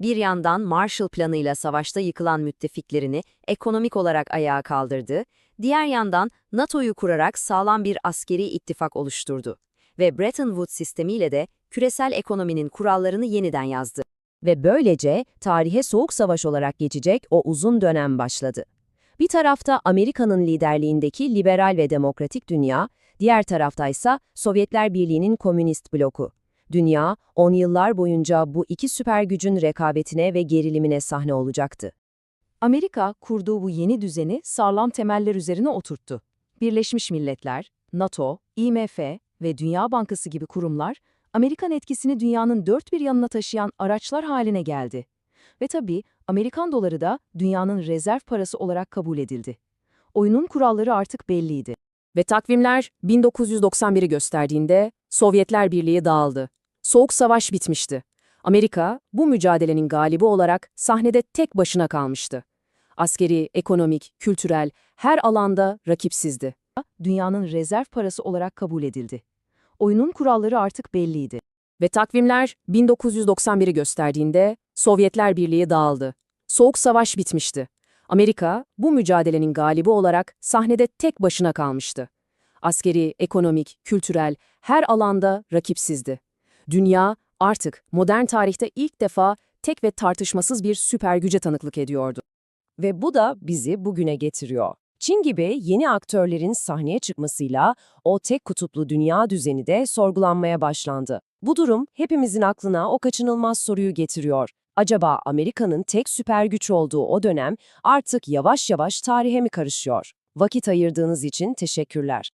Bir yandan Marshall Planı'yla savaşta yıkılan müttefiklerini ekonomik olarak ayağa kaldırdı, diğer yandan NATO'yu kurarak sağlam bir askeri ittifak oluşturdu ve Bretton Woods sistemiyle de küresel ekonominin kurallarını yeniden yazdı. Ve böylece tarihe soğuk savaş olarak geçecek o uzun dönem başladı. Bir tarafta Amerika'nın liderliğindeki liberal ve demokratik dünya, diğer taraftaysa Sovyetler Birliği'nin komünist bloku. Dünya, on yıllar boyunca bu iki süper gücün rekabetine ve gerilimine sahne olacaktı. Amerika kurduğu bu yeni düzeni sağlam temeller üzerine oturttu. Birleşmiş Milletler, NATO, IMF ve Dünya Bankası gibi kurumlar, Amerikan etkisini dünyanın dört bir yanına taşıyan araçlar haline geldi. Ve tabii Amerikan doları da dünyanın rezerv parası olarak kabul edildi. Oyunun kuralları artık belliydi. Ve takvimler 1991'i gösterdiğinde Sovyetler Birliği dağıldı. Soğuk Savaş bitmişti. Amerika bu mücadelenin galibi olarak sahnede tek başına kalmıştı. Askeri, ekonomik, kültürel her alanda rakipsizdi. Dünyanın rezerv parası olarak kabul edildi. Oyunun kuralları artık belliydi. Ve takvimler 1991'i gösterdiğinde Sovyetler Birliği dağıldı. Soğuk Savaş bitmişti. Amerika bu mücadelenin galibi olarak sahnede tek başına kalmıştı. Askeri, ekonomik, kültürel her alanda rakipsizdi. Dünya artık modern tarihte ilk defa tek ve tartışmasız bir süper güce tanıklık ediyordu. Ve bu da bizi bugüne getiriyor. Çin gibi yeni aktörlerin sahneye çıkmasıyla o tek kutuplu dünya düzeni de sorgulanmaya başlandı. Bu durum hepimizin aklına o kaçınılmaz soruyu getiriyor. Acaba Amerika'nın tek süper güç olduğu o dönem artık yavaş yavaş tarihe mi karışıyor? Vakit ayırdığınız için teşekkürler.